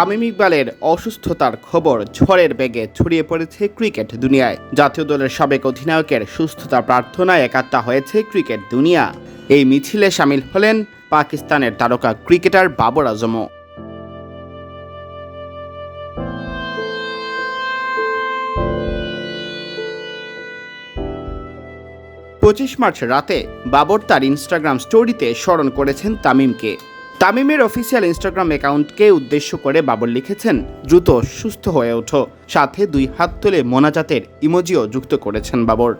তামিম ইকবালের অসুস্থতার খবর ঝড়ের বেগে ছড়িয়ে পড়েছে ক্রিকেট দুনিয়ায়। জাতীয় দলের সাবেক অধিনায়কের সুস্থতা প্রার্থনায় একাত্তা হয়েছে ক্রিকেট দুনিয়া। এই মিছিলে সামিল হলেন পাকিস্তানের তারকা ক্রিকেটার বাবর আজমও। পঁচিশ মার্চ রাতে বাবর তার ইনস্টাগ্রাম স্টোরিতে স্মরণ করেছেন তামিমকে। তামিমের অফিসিয়াল ইনস্টাগ্রাম অ্যাকাউন্টকে উদ্দেশ্য করে বাবর লিখেছেন, দ্রুত সুস্থ হয়ে ওঠো। সাথে দুই হাত তুলে মোনাজাতের ইমোজিও যুক্ত করেছেন বাবর।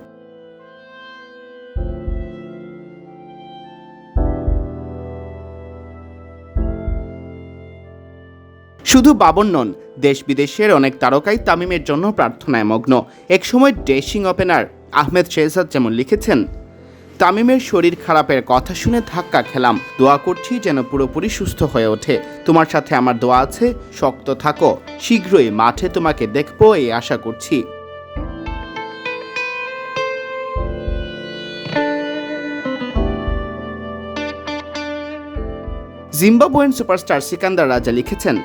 শুধু বাবর নন দেশ বিদেশের অনেক তারকাই তামিমের জন্য প্রার্থনায় মগ্ন। একসময় ড্রেসিং ওপেনার আহমেদ শেহজাদ যেমন লিখেছেন তামিমের শরীর খারাপের কথা শুনে ধাক্কা খেলাম। দোয়া করছি যেন পুরোপুরি সুস্থ হয়ে ওঠে। তোমার সাথে আমার দোয়া আছে, শক্ত থাকো। শীঘ্রই মাঠে তোমাকে দেখব এই আশা করছি। জিম্বাবুয়েন সুপারস্টার সিকান্দার রাজা লিখেছেন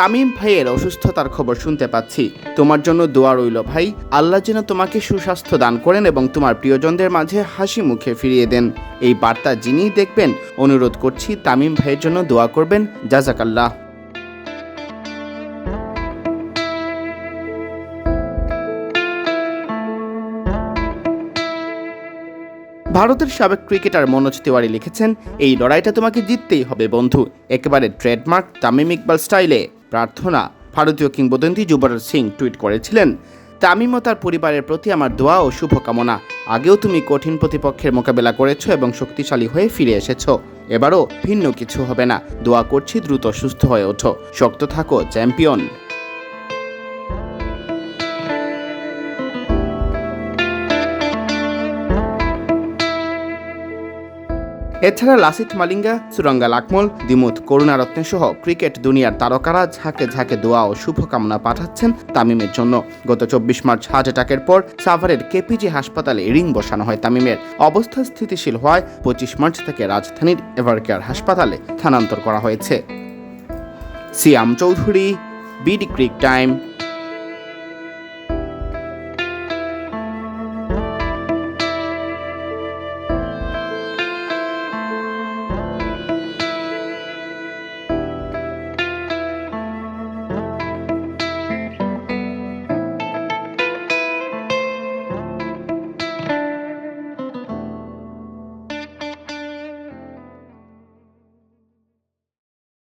তামিম ভাইয়ের অসুস্থতার খবর শুনতে পাচ্ছি। তোমার জন্য দোয়া রইল ভাই। আল্লাহ যেন তোমাকে সুস্বাস্থ্য দান করেন এবং তোমার প্রিয়জনদের মাঝে হাসি মুখে ফিরিয়ে দেন। এই বার্তা যিনি দেখবেন, অনুরোধ করছি তামিম ভাইয়ের জন্য দোয়া করবেন। জাজাকাল্লাহ। ভারতের সাবেক ক্রিকেটার মনোজ তিওয়ারি লিখেছেন, এই লড়াইটা তোমাকে জিততেই হবে বন্ধু। একেবারে ট্রেডমার্ক তামিম ইকবাল স্টাইলে। প্রার্থনা, ভারতীয় কিংবদন্তি যুবরাজ সিং টুইট করেছিলেন, তামিম ও তার পরিবারের প্রতি আমার দোয়া ও শুভকামনা। আগেও তুমি কঠিন প্রতিপক্ষের মোকাবেলা করেছ এবং শক্তিশালী হয়ে ফিরে এসেছ। এবারও ভিন্ন কিছু হবে না। দোয়া করছি দ্রুত সুস্থ হয়ে ওঠো। শক্ত থাকো, চ্যাম্পিয়ন। এছাড়া লাসিথ মালিঙ্গা, সুরঙ্গা লাকমল দিমুত করুণারত্নে সহ ক্রিকেট দুনিয়ার তারকারা ঝাঁকে ঝাঁকে দোয়া ও শুভকামনা পাঠাচ্ছেন তামিমের জন্য। গত চব্বিশ মার্চ হার্ট অ্যাটাকের পর সাভারের কেপিজি হাসপাতালে রিং বসানো হয় তামিমের। অবস্থা স্থিতিশীল হওয়ায় পঁচিশ মার্চ থেকে রাজধানীর এভারকেয়ার হাসপাতালে স্থানান্তর করা হয়েছে। Siam Chowdhury, BD Crictime.